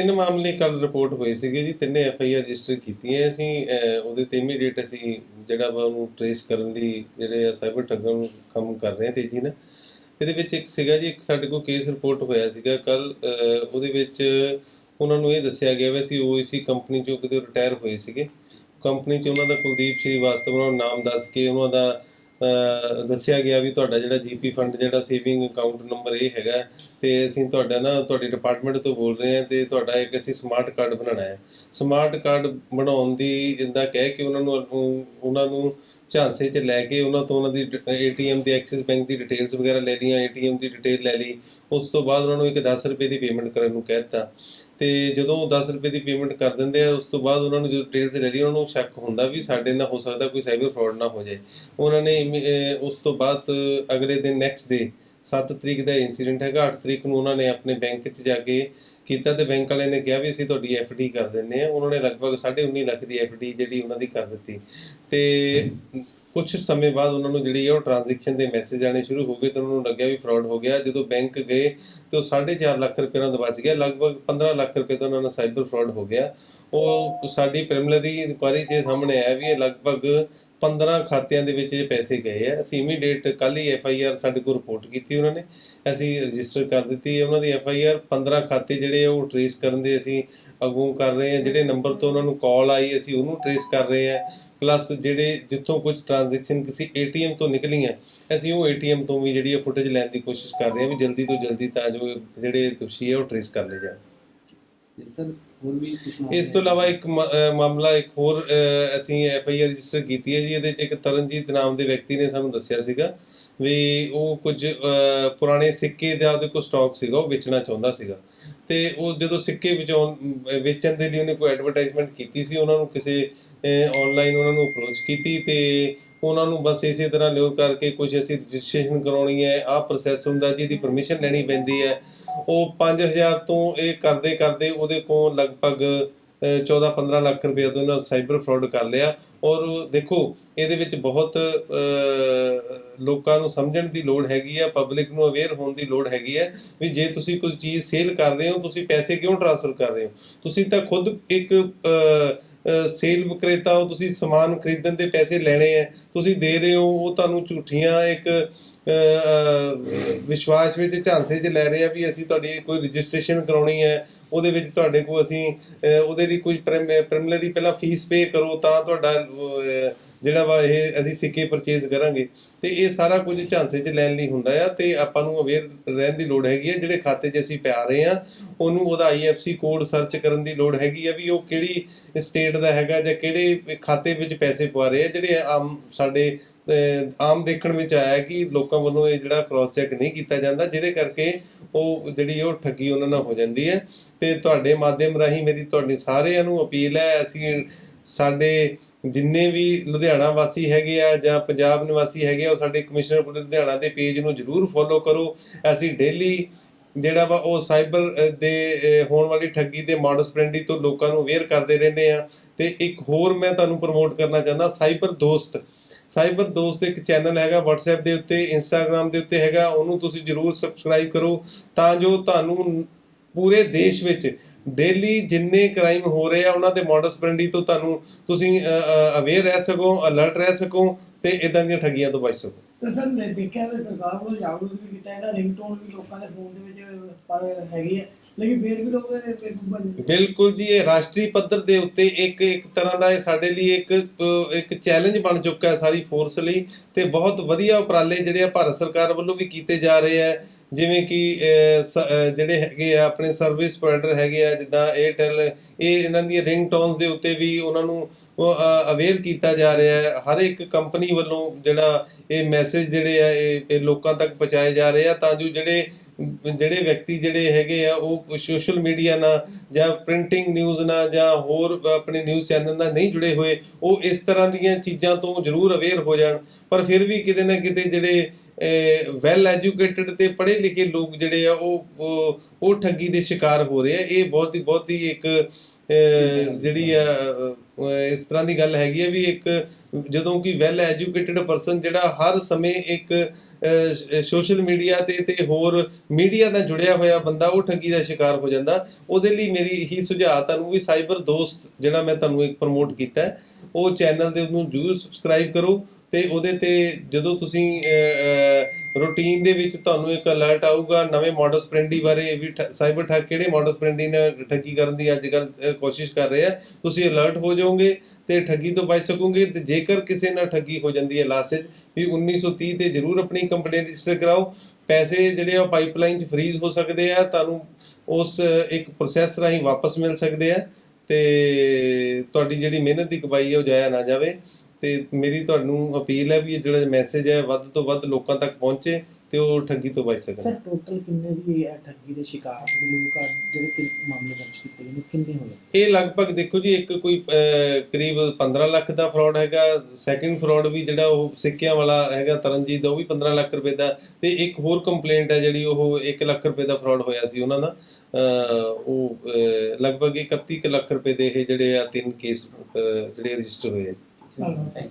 ਤਿੰਨ ਮਾਮਲੇ ਕੱਲ ਰਿਪੋਰਟ ਹੋਏ ਸੀਗੇ ਜੀ, ਤਿੰਨੇ ਐਫ ਆਈ ਆਰ ਰਜਿਸਟਰ ਕੀਤੀਆਂ ਅਸੀਂ ਉਹਦੇ ਤੇ ਇਮੀਡੀਏਟ ਅਸੀਂ ਜਿਹੜਾ ਵਾ ਉਹਨੂੰ ਟ੍ਰੇਸ ਕਰਨ ਲਈ ਜਿਹੜੇ ਆ ਸਾਈਬਰ ਠੱਗਾਂ ਨੂੰ ਕੰਮ ਕਰ ਰਹੇ ਹਾਂ ਤੇਜ਼ੀ ਨਾਲ। ਇਹਦੇ ਵਿੱਚ ਇੱਕ ਸੀਗਾ ਜੀ, ਇੱਕ ਸਾਡੇ ਕੋਲ ਕੇਸ ਰਿਪੋਰਟ ਹੋਇਆ ਸੀਗਾ ਕੱਲ ਉਹਦੇ ਵਿੱਚ ਉਹਨਾਂ ਨੂੰ ਇਹ ਦੱਸਿਆ ਗਿਆ ਵੀ, ਅਸੀਂ ਓਈਸੀ ਕੰਪਨੀ ਚੋਂ ਕਿਤੇ ਰਿਟਾਇਰ ਹੋਏ ਸੀਗੇ। ਕੰਪਨੀ ਚ ਉਹਨਾਂ ਦਾ ਕੁਲਦੀਪ ਸ਼੍ਰੀਵਾਸਤਵ ਨੂੰ ਨਾਮ ਦੱਸ ਕੇ ਉਹਨਾਂ ਦਾ ਦੱਸਿਆ ਗਿਆ ਵੀ ਤੁਹਾਡਾ ਜਿਹੜਾ ਜੀਪੀ ਫੰਡ ਜਿਹੜਾ ਸੇਵਿੰਗ ਅਕਾਊਂਟ ਨੰਬਰ ਇਹ ਹੈਗਾ ਤੇ ਅਸੀਂ ਤੁਹਾਡਾ ਨਾ, ਤੁਹਾਡੀ ਡਿਪਾਰਟਮੈਂਟ ਤੋਂ ਬੋਲ ਰਹੇ ਹਾਂ ਤੇ ਤੁਹਾਡਾ ਇੱਕ ਅਸੀਂ ਸਮਾਰਟ ਕਾਰਡ ਬਣਾਉਣਾ ਹੈ। ਸਮਾਰਟ ਕਾਰਡ ਬਣਾਉਣ ਦੀ ਜਿੰਦਾ ਕਹਿ ਕੇ ਉਹਨਾਂ ਨੂੰ ਉਹਨਾਂ ਨੂੰ ਝਾਂਸੇ 'ਚ ਲੈ ਕੇ ਉਹਨਾਂ ਤੋਂ ਉਹਨਾਂ ਦੀ ਏਟੀਐਮ ਦੀ ਐਕਸਿਸ ਬੈਂਕ ਦੀ ਡਿਟੇਲਸ ਵਗੈਰਾ ਲੈ ਲਈਆਂ ਏਟੀਐਮ ਦੀ ਡਿਟੇਲ ਲੈ ਲਈ। ਉਸ ਤੋਂ ਬਾਅਦ ਉਹਨਾਂ ਨੂੰ ਇੱਕ 10 ਰੁਪਏ ਦੀ ਪੇਮੈਂਟ ਕਰਨ ਨੂੰ ਕਹਿ ਦਿੱਤਾ। ਤੇ ਜਦੋਂ ਉਹ 10 ਰੁਪਏ ਦੀ ਪੇਮੈਂਟ ਕਰ ਦਿੰਦੇ ਆ, ਉਸ ਤੋਂ ਬਾਅਦ ਉਹਨਾਂ ਨੂੰ ਜਦੋਂ ਡਿਟੇਲਸ ਲੈ ਲਈ ਉਹਨਾਂ ਨੂੰ ਸ਼ੱਕ ਹੁੰਦਾ ਵੀ ਸਾਡੇ ਨਾਲ ਹੋ ਸਕਦਾ ਕੋਈ ਸਾਈਬਰ ਫਰਾਡ ਨਾ ਹੋ ਜਾਏ। ਉਹਨਾਂ ਨੇ ਇਮੀ- ਉਸ ਤੋਂ ਬਾਅਦ ਅਗਲੇ ਦਿਨ ਨੈਕਸਟ ਡੇ 7 ਤਰੀਕ ਦਾ ਇਨਸੀਡੈਂਟ ਹੈਗਾ 8 ਤਰੀਕ ਨੂੰ ਉਹਨਾਂ ਨੇ ਆਪਣੇ ਬੈਂਕ 'ਚ ਜਾ ਕੇ ਕੀਤਾ ਤੇ ਬੈਂਕ ਵਾਲਿਆਂ ਨੇ ਕਿਹਾ ਵੀ ਅਸੀਂ ਤੁਹਾਡੀ ਡੀ ਕਰ ਦਿੰਨੇ ਆ। ਉਹਨਾਂ ਨੇ ਲਗਭਗ 19.5 ਲੱਖ ਦੀ ਡੀ ਜਿਹੜੀ ਉਹਨਾਂ ਦੀ ਕਰ ਦਿੱਤੀ। ਤੇ ਕੁਝ ਸਮੇਂ ਬਾਅਦ ਉਹਨਾਂ ਨੂੰ ਜਿਹੜੀ ਹੈ ਉਹ ਟ੍ਰਾਂਜੈਕਸ਼ਨ ਦੇ ਮੈਸੇਜ ਆਣੇ ਸ਼ੁਰੂ ਹੋ ਗਏ ਤੇ ਉਹਨਾਂ ਨੂੰ ਲੱਗਿਆ ਵੀ ਫਰਾਡ ਹੋ ਗਿਆ। ਜਦੋਂ ਬੈਂਕ ਗਏ ਤੇ ਉਹ 4.5 ਲੱਖ ਰੁਪਏ ਨਾਲ ਬਚ ਗਿਆ। ਲਗਭਗ 15 ਲੱਖ ਰੁਪਏ ਦਾ ਉਹਨਾਂ ਦਾ ਸਾਈਬਰ ਫਰਾਡ ਹੋ ਗਿਆ। ਉਹ ਸਾਡੀ ਪ੍ਰੀਲਿਮਿਨਰੀ ਇਨਕੁਆਰੀ 'ਚ ਇਹ ਸਾਹਮਣੇ ਆਇਆ ਵੀ ਇਹ ਲਗਭਗ 15 ਖਾਤਿਆਂ ਦੇ ਵਿੱਚ ਇਹ ਪੈਸੇ ਗਏ ਆ। ਅਸੀਂ ਇਮੀਡੀਏਟ ਕੱਲ ਹੀ ਐਫ ਆਈ ਆਰ ਸਾਡੇ ਕੋਲ ਰਿਪੋਰਟ ਕੀਤੀ ਉਹਨਾਂ ਨੇ। ਅਸੀਂ ਰਜਿਸਟਰ ਕਰ ਦਿੱਤੀ ਹੈ। ਉਹਨਾਂ ਦੀ ਐਫ ਆਈ ਆਰ 15 ਖਾਤੇ ਜਿਹੜੇ ਆ ਉਹ ਟਰੇਸ ਕਰਨ ਦੇ ਅਸੀਂ ਅਗੋਂ ਕਰ ਰਹੇ ਹਾਂ। ਜਿਹੜੇ ਨੰਬਰ ਤੋਂ ਉਹਨਾਂ ਨੂੰ ਕਾਲ ਆਈ, ਅਸੀਂ ਉਹਨੂੰ ਟਰੇਸ ਕਰ ਰਹੇ ਹਾਂ। ਪਲੱਸ ਜਿਹੜੇ ਜਿੱਥੋਂ ਕੁਝ ਟ੍ਰਾਂਜੈਕਸ਼ਨ ਕਿਸੇ ਏਟੀਐਮ ਤੋਂ ਨਿਕਲੀਆਂ ਅਸੀਂ ਉਹ ਏਟੀਐਮ ਤੋਂ ਵੀ ਜਿਹੜੀ ਫੁਟੇਜ ਲੈਣ ਦੀ ਕੋਸ਼ਿਸ਼ ਕਰ ਰਹੇ ਹਾਂ ਵੀ ਜਲਦੀ ਤੋਂ ਜਲਦੀ ਤਾਂ ਜੋ ਜਿਹੜੇ ਹੈ ਉਹ ਟਰੇਸ ਕਰ ਲਏ ਜਾਣ। ਇਸ ਤੋਂ ਇਲਾਵਾ ਇੱਕ ਮਾਮਲਾ ਇੱਕ ਹੋਰ ਅਸੀਂ ਐਫ ਆਈ ਆਰ ਰਜਿਸਟਰ ਕੀਤੀ ਹੈ ਜੀ ਇਹਦੇ 'ਚ ਇੱਕ ਤਰਨਜੀਤ ਨਾਮ ਦੇ ਵਿਅਕਤੀ ਨੇ ਸਾਨੂੰ ਦੱਸਿਆ ਸੀਗਾ ਵੀ ਉਹ ਕੁਝ ਪੁਰਾਣੇ ਸਿੱਕੇ ਦਾ ਉਹਦੇ ਕੋਲ ਸਟਾਕ ਸੀਗਾ ਉਹ ਵੇਚਣਾ ਚਾਹੁੰਦਾ ਸੀਗਾ। ਤੇ ਉਹ ਜਦੋਂ ਸਿੱਕੇ ਵੇਚਣ ਦੇ ਲਈ ਉਹਨੇ ਕੋਈ ਐਡਵਰਟਾਈਜ਼ਮੈਂਟ ਕੀਤੀ ਸੀ ਉਹਨਾਂ ਨੂੰ ਕਿਸੇ ਆਨਲਾਈਨ ਉਹਨਾਂ ਨੂੰ ਅਪਰੋਚ ਕੀਤੀ ਤੇ ਉਹਨਾਂ ਨੂੰ ਬਸ ਇਸੇ ਤਰ੍ਹਾਂ ਲਿਓ ਕਰਕੇ ਕੁਝ ਅਸੀਂ ਰਜਿਸਟ੍ਰੇਸ਼ਨ ਕਰਾਉਣੀ ਹੈ, ਆਹ ਪ੍ਰੋਸੈਸ ਹੁੰਦਾ ਜੀ ਇਹਦੀ ਪਰਮਿਸ਼ਨ ਲੈਣੀ ਪੈਂਦੀ ਹੈ। ਉਹ 5000 ਤੋਂ ਇਹ ਕਰਦੇ ਕਰਦੇ ਉਹਦੇ ਕੋਲ ਲਗਭਗ 14-15 ਲੱਖ ਰੁਪਏ ਤੋਂ ਇਹਨਾਂ ਸਾਈਬਰ ਫਰਾਡ ਕਰ ਲਿਆ। ਔਰ ਦੇਖੋ, ਇਹਦੇ ਵਿੱਚ ਬਹੁਤ ਲੋਕਾਂ ਨੂੰ ਸਮਝਣ ਦੀ ਲੋੜ ਹੈਗੀ ਆ ਪਬਲਿਕ ਨੂੰ ਅਵੇਅਰ ਹੋਣ ਦੀ ਲੋੜ ਹੈਗੀ ਹੈ ਵੀ ਜੇ ਤੁਸੀਂ ਕੋਈ ਚੀਜ਼ ਸੇਲ ਕਰ ਰਹੇ ਹੋ, ਤੁਸੀਂ ਪੈਸੇ ਕਿਉਂ ਟ੍ਰਾਂਸਫਰ ਕਰ ਰਹੇ ਹੋ? ਤੁਸੀਂ ਤਾਂ ਖੁਦ ਇੱਕ ਸੇਲ ਵਿਕਰੇਤਾ ਹੋ, ਤੁਸੀਂ ਸਮਾਨ ਖਰੀਦਣ ਦੇ ਪੈਸੇ ਲੈਣੇ ਆ ਤੁਸੀਂ ਦੇ ਰਹੇ ਹੋ, ਉਹ ਤੁਹਾਨੂੰ ਝੂਠੀਆਂ ਇੱਕ ਵਿਸ਼ਵਾਸ ਵਿੱਚ ਝਾਂਸੇ 'ਚ ਲੈ ਰਹੇ ਆ ਵੀ ਅਸੀਂ ਤੁਹਾਡੀ ਕੋਈ ਰਜਿਸਟ੍ਰੇਸ਼ਨ ਕਰਾਉਣੀ ਹੈ ਉਹਦੇ ਵਿੱਚ ਤੁਹਾਡੇ ਕੋਲ ਅਸੀਂ ਉਹਦੇ ਲਈ ਕੋਈ ਪ੍ਰੀਮਿਨਰੀ ਪਹਿਲਾਂ ਫੀਸ ਪੇ ਕਰੋ, ਤਾਂ ਤੁਹਾਡਾ ਜਿਹੜਾ ਵਾ ਇਹ ਅਸੀਂ ਸਿੱਕੇ ਪਰਚੇਸ ਕਰਾਂਗੇ, ਤੇ ਇਹ ਸਾਰਾ ਕੁਝ ਝਾਂਸੇ 'ਚ ਲੈਣ ਲਈ ਹੁੰਦਾ ਆ, ਤੇ ਆਪਾਂ ਨੂੰ ਅਵੇਅਰ ਰਹਿਣ ਦੀ ਲੋੜ ਹੈਗੀ ਹੈ ਜਿਹੜੇ ਖਾਤੇ 'ਚ ਅਸੀਂ ਪਿਆ ਰਹੇ ਆ, ਉਹਨੂੰ ਉਹਦਾ ਆਈਐਫਸੀ ਕੋਡ ਸਰਚ ਕਰਨ ਦੀ ਲੋੜ ਹੈਗੀ ਆ ਵੀ ਉਹ ਕਿਹੜੀ ਸਟੇਟ ਦਾ ਹੈਗਾ ਜਾਂ ਕਿਹੜੇ ਖਾਤੇ ਵਿੱਚ ਪੈਸੇ ਪਵਾ ਰਹੇ ਆ, ਜਿਹੜੇ ਆਮ ਸਾਡੇ ਆਮ ਦੇਖਣ ਵਿੱਚ ਆਇਆ ਕਿ ਲੋਕਾਂ ਵੱਲੋਂ ਇਹ ਜਿਹੜਾ ਕ੍ਰਾਸ ਚੈੱਕ ਨਹੀਂ ਕੀਤਾ ਜਾਂਦਾ, ਜਿਹਦੇ ਕਰਕੇ ਉਹ ਜਿਹੜੀ ਉਹ ਠੱਗੀ ਉਹਨਾਂ ਨਾਲ ਹੋ ਜਾਂਦੀ ਹੈ। ਤੇ ਤੁਹਾਡੇ ਮਾਧਿਅਮ ਰਾਹੀਂ ਮੇਰੀ, ਤੁਹਾਡੇ ਸਾਰਿਆਂ ਨੂੰ ਅਪੀਲ ਹੈ, ਅਸੀਂ ਸਾਡੇ ਜਿੰਨੇ ਵੀ ਲੁਧਿਆਣਾ ਵਾਸੀ ਹੈਗੇ ਆ ਜਾਂ ਪੰਜਾਬ ਨਿਵਾਸੀ ਹੈਗੇ ਆ, ਉਹ ਸਾਡੇ ਕਮਿਸ਼ਨਰ ਪੁਲਿਸ ਲੁਧਿਆਣਾ ਦੇ ਪੇਜ ਨੂੰ ਜਰੂਰ ਫੋਲੋ ਕਰੋ। ਅਸੀਂ ਡੇਲੀ ਜਿਹੜਾ ਵਾ ਉਹ ਸਾਈਬਰ ਦੇ ਹੋਣ ਵਾਲੀ ਠੱਗੀ ਦੇ ਮਾਡਸ ਫ੍ਰੈਂਡਲੀ ਤੋਂ ਲੋਕਾਂ ਨੂੰ ਅਵੇਅਰ ਕਰਦੇ ਰਹਿੰਦੇ ਆ। ਤੇ ਇੱਕ ਹੋਰ ਮੈਂ ਤੁਹਾਨੂੰ ਪ੍ਰਮੋਟ ਕਰਨਾ ਚਾਹੁੰਦਾ, ਸਾਈਬਰ ਦੋਸਤ। ਸਾਈਬਰ ਦੋਸਤ ਇੱਕ ਚੈਨਲ ਹੈਗਾ, WhatsApp ਦੇ ਉੱਤੇ, Instagram ਦੇ ਉੱਤੇ ਹੈਗਾ, ਉਹਨੂੰ ਤੁਸੀਂ ਜਰੂਰ ਸਬਸਕ੍ਰਾਈਬ ਕਰੋ ਤਾਂ ਜੋ ਤੁਹਾਨੂੰ ਪੂਰੇ ਦੇਸ਼ ਵਿੱਚ ਡੇਲੀ ਜਿੰਨੇ ਕ੍ਰਾਈਮ ਹੋ ਰਹੇ ਆ ਉਹਨਾਂ ਦੇ ਮੋਡਸ ਫ੍ਰੈਂਡਲੀ ਤੋਂ ਤੁਹਾਨੂੰ ਤੁਸੀਂ ਅਵੇਅਰ ਰਹਿ ਸਕੋ ਅਲਰਟ ਰਹਿ ਸਕੋ ਤੇ ਇਦਾਂ ਦੀਆਂ ਠੱਗੀਆਂ ਤੋਂ ਬਚ ਸਕੋ। ਤੇ ਸਰ ਨੇ ਦੇਖਿਆ ਵੀ ਸਰਕਾਰ ਵੱਲੋਂ ਜਾਗਰੂਕ ਵੀ ਕੀਤਾ ਇਹਦਾ ਰਿੰਗਟੋਨ ਵੀ ਲੋਕਾਂ ਦੇ ਫੋਨ ਦੇ ਵਿੱਚ ਪਰ ਹੈਗੀ ਹੈ ਲੇਕਿਨ ਫਿਰ ਵੀ ਲੋਕ ਇਹ ਬੇਵਕੂਫ ਬਿਲਕੁਲ ਜੀ ਇਹ ਰਾਸ਼ਟਰੀ ਪੱਧਰ ਦੇ ਉੱਤੇ ਇੱਕ ਇੱਕ ਤਰ੍ਹਾਂ ਦਾ ਇਹ ਸਾਡੇ ਲਈ ਇੱਕ ਇੱਕ ਚੈਲੰਜ ਬਣ ਚੁੱਕਾ ਹੈ ਸਾਰੀ ਫੋਰਸ ਲਈ ਤੇ ਬਹੁਤ ਵਧੀਆ ਉਪਰਾਲੇ ਜਿਹੜੇ ਆ ਭਾਰਤ ਸਰਕਾਰ ਵੱਲੋਂ ਵੀ ਕੀਤੇ ਜਾ ਰਹੇ ਆ। ਜਿਵੇਂ ਕਿ ਸ- ਜਿਹੜੇ ਹੈਗੇ ਆ, ਆਪਣੇ ਸਰਵਿਸ ਪ੍ਰੋਵਾਈਡਰ ਹੈਗੇ ਆ, ਜਿੱਦਾਂ 에ਅਰਟੈਲ ਇਹ ਇਹਨਾਂ ਦੀਆਂ ਰਿੰਗਟੋਨਸ ਦੇ ਉੱਤੇ ਵੀ ਉਹਨਾਂ ਨੂੰ ਅਵੇਅਰ ਕੀਤਾ ਜਾ ਰਿਹਾ ਹੈ। ਹਰ ਇੱਕ ਕੰਪਨੀ ਵੱਲੋਂ ਜਿਹੜਾ ਇਹ ਮੈਸੇਜ ਜਿਹੜੇ ਆ, ਇਹ ਲੋਕਾਂ ਤੱਕ ਪਹੁੰਚਾਏ ਜਾ ਰਹੇ ਆ। ਤਾਂ ਜੋ ਜਿਹੜੇ ਜਿਹੜੇ ਵਿਅਕਤੀ ਜਿਹੜੇ ਹੈਗੇ ਆ, ਉਹ ਸੋਸ਼ਲ ਮੀਡੀਆ ਨਾਲ ਜਾਂ ਪ੍ਰਿੰਟਿੰਗ ਨਿਊਜ਼ ਨਾਲ ਜਾਂ ਹੋਰ ਆਪਣੇ ਨਿਊਜ਼ ਚੈਨਲ ਨਾਲ ਨਹੀਂ ਜੁੜੇ ਹੋਏ, ਉਹ ਇਸ ਤਰ੍ਹਾਂ ਦੀਆਂ ਚੀਜ਼ਾਂ ਤੋਂ ਜ਼ਰੂਰ ਅਵੇਅਰ ਹੋ ਜਾਣ। ਪਰ ਫਿਰ ਵੀ ਕਿਤੇ ਨਾ ਕਿਤੇ ਜਿਹੜੇ ਵੈਲ ਐਜੂਕੇਟਿਡ ਤੇ ਪੜ੍ਹੇ ਲਿਖੇ ਲੋਕ ਜਿਹੜੇ ਆ ਉਹ, ਉਹ- ਠੱਗੀ ਦੇ ਸ਼ਿਕਾਰ ਹੋ ਰਹੇ ਆ। ਇਹ ਬਹੁਤ ਹੀ ਬਹੁਤ ਹੀ ਇੱਕ ਜਿਹੜੀ ਆ ਇਸ ਤਰ੍ਹਾਂ ਦੀ ਗੱਲ ਹੈਗੀ ਹੈ ਵੀ ਇੱਕ ਜਦੋਂ ਕਿ ਵੈਲ ਐਜੂਕੇਟਿਡ ਪਰਸਨ ਜਿਹੜਾ ਹਰ ਸਮੇਂ ਇੱਕ ਸੋਸ਼ਲ ਮੀਡੀਆ ਤੇ ਤੇ ਹੋਰ ਮੀਡੀਆ ਨਾਲ ਜੁੜਿਆ ਹੋਇਆ ਬੰਦਾ, ਉਹ ਠੱਗੀ ਦਾ ਸ਼ਿਕਾਰ ਹੋ ਜਾਂਦਾ। ਉਹਦੇ ਲਈ ਮੇਰੀ ਹੀ ਸੁਝਾਅ ਤੁਹਾਨੂੰ ਵੀ ਸਾਈਬਰ ਦੋਸਤ ਜਿਹੜਾ ਮੈਂ ਤੁਹਾਨੂੰ ਇੱਕ ਪ੍ਰਮੋਟ ਕੀਤਾ ਉਹ ਚੈਨਲ ਦੇ ਉਹਨੂੰ ਜਰੂਰ ਸਬਸਕ੍ਰਾਈਬ ਕਰੋ। ਤੇ ਉਹਦੇ ਤੇ ਜਦੋਂ ਤੁਸੀਂ ਰੂਟੀਨ ਦੇ ਵਿੱਚ ਤੁਹਾਨੂੰ ਇੱਕ ਅਲਰਟ ਆਊਗਾ ਨਵੇਂ ਮੋਡਸ ਫ੍ਰੈਂਡਲੀ ਬਾਰੇ ਵੀ ਸਾਈਬਰ ਠੱਗ ਕਿਹੜੇ ਮੋਡਸ ਫ੍ਰੈਂਡਲੀ ਨਾਲ ਠੱਗੀ ਕਰਨ ਦੀ ਅੱਜ ਕੱਲ ਕੋਸ਼ਿਸ਼ ਕਰ ਰਹੇ ਆ, ਤੁਸੀਂ ਅਲਰਟ ਹੋ ਜਾਓਗੇ ਤੇ ਠੱਗੀ ਤੋਂ ਬਚ ਸਕੋਗੇ ਤੇ ਜੇਕਰ ਕਿਸੇ ਨਾਲ ਠੱਗੀ ਹੋ ਜਾਂਦੀ ਹੈ ਲਾਸਟ ਵਿੱਚ, ਵੀ 1930 ਤੇ ਜਰੂਰ ਆਪਣੀ ਕੰਪਲੇਂਟ ਰਜਿਸਟਰ ਕਰਾਓ। ਪੈਸੇ ਜਿਹੜੇ ਆ ਪਾਈਪਲਾਈਨ 'ਚ ਫ੍ਰੀਜ਼ ਹੋ ਸਕਦੇ ਆ, ਤੁਹਾਨੂੰ ਉਸ ਇੱਕ ਪ੍ਰੋਸੈਸ ਰਾਹੀਂ ਵਾਪਸ ਮਿਲ ਸਕਦੇ ਆ ਤੇ ਤੁਹਾਡੀ ਜਿਹੜੀ ਮਿਹਨਤ ਦੀ ਕਮਾਈ ਹੈ ਉਹ ਜਾਇਆ ਨਾ ਜਾਵੇ। ਤੇ ਮੇਰੀ ਤੁਹਾਨੂੰ ਅਪੀਲ ਹੈ ਵੀ ਇਹ ਜਿਹੜਾ ਮੈਸੇਜ ਹੈ ਵੱਧ ਤੋਂ ਵੱਧ ਲੋਕਾਂ ਤੱਕ ਪਹੁੰਚੇ ਤੇ ਉਹ ਠੱਗੀ ਤੋਂ ਬਚ ਸਕਣ। ਸਰ ਟੋਟਲ ਕਿੰਨੇ ਦੀ ਇਹ ਠੱਗੀ ਦੇ ਸ਼ਿਕਾਰ ਜਿਹੜੇ ਲੋਕ ਆ ਜਿਹੜੇ ਤੇ ਮਾਮਲੇ ਦਰਜ ਕੀਤੇ ਗਏ ਨੇ ਕਿੰਨੇ ਹੋਏ? ਇਹ ਲਗਭਗ ਦੇਖੋ ਜੀ ਇੱਕ ਕੋਈ ਕਰੀਬ 15 ਲੱਖ ਦਾ ਫਰਾਡ ਹੈਗਾ ਸੈਕਿੰਡ ਫਰਾਡ ਵੀ ਜਿਹੜਾ ਉਹ ਸਿੱਕਿਆਂ ਵਾਲਾ ਹੈਗਾ ਤਰਨਜੀਤ ਦਾ ਉਹ ਵੀ 15 ਲੱਖ ਰੁਪਏ ਦਾ ਤੇ ਇੱਕ ਹੋਰ ਕੰਪਲੇਂਟ ਹੈ ਜਿਹੜੀ ਉਹ 1 ਲੱਖ ਰੁਪਏ ਦਾ ਫਰਾਡ ਹੋਇਆ ਸੀ ਉਹਨਾਂ ਦਾ। ਉਹ ਲਗਭਗ 31 ਕੁ ਲੱਖ ਰੁਪਏ ਦੇ ਇਹ ਜਿਹੜੇ ਆ ਤਿੰਨ ਕੇਸ ਜਿਹੜੇ ਰਜਿਸਟਰ ਹੋਏ ਆ to anything.